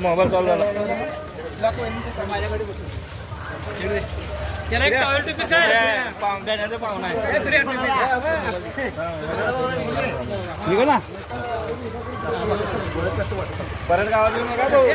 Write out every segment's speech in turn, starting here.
Mobile चालू झाला. निघो ना. परत गावात येऊ नका भाऊ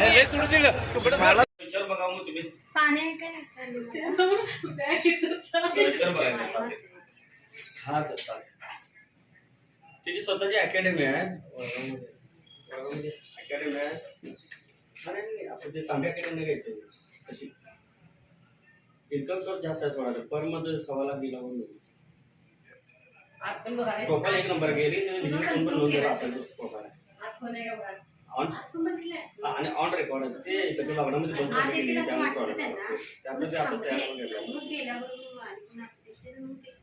हे सोडून दिलं. तुकडं मला पिक्चर बघा मग तुम्ही. पाणी आहे काय पिक्चर बघायचं हा सर चालेल. त्याची स्वतःची अकॅडमी आहे. अकॅडमी आहे. अरे नाही, आपण ते तांबे अकॅडमी घ्यायचं तशी. इन्कम सोर्स जास्त आहे सोळा परमध्ये सव्वा लाख दिला म्हणून. प्रोफाईल एक नंबर गेली आणि ऑन रेकॉर्ड ते कसं लॉकडाऊनमध्ये बंद त्यामुळे ते आता तयार करून घेतलं. मग गेल्यावर आणि पुन्हा दिसते ना मग ते-